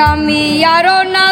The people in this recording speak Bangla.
আমি আরও না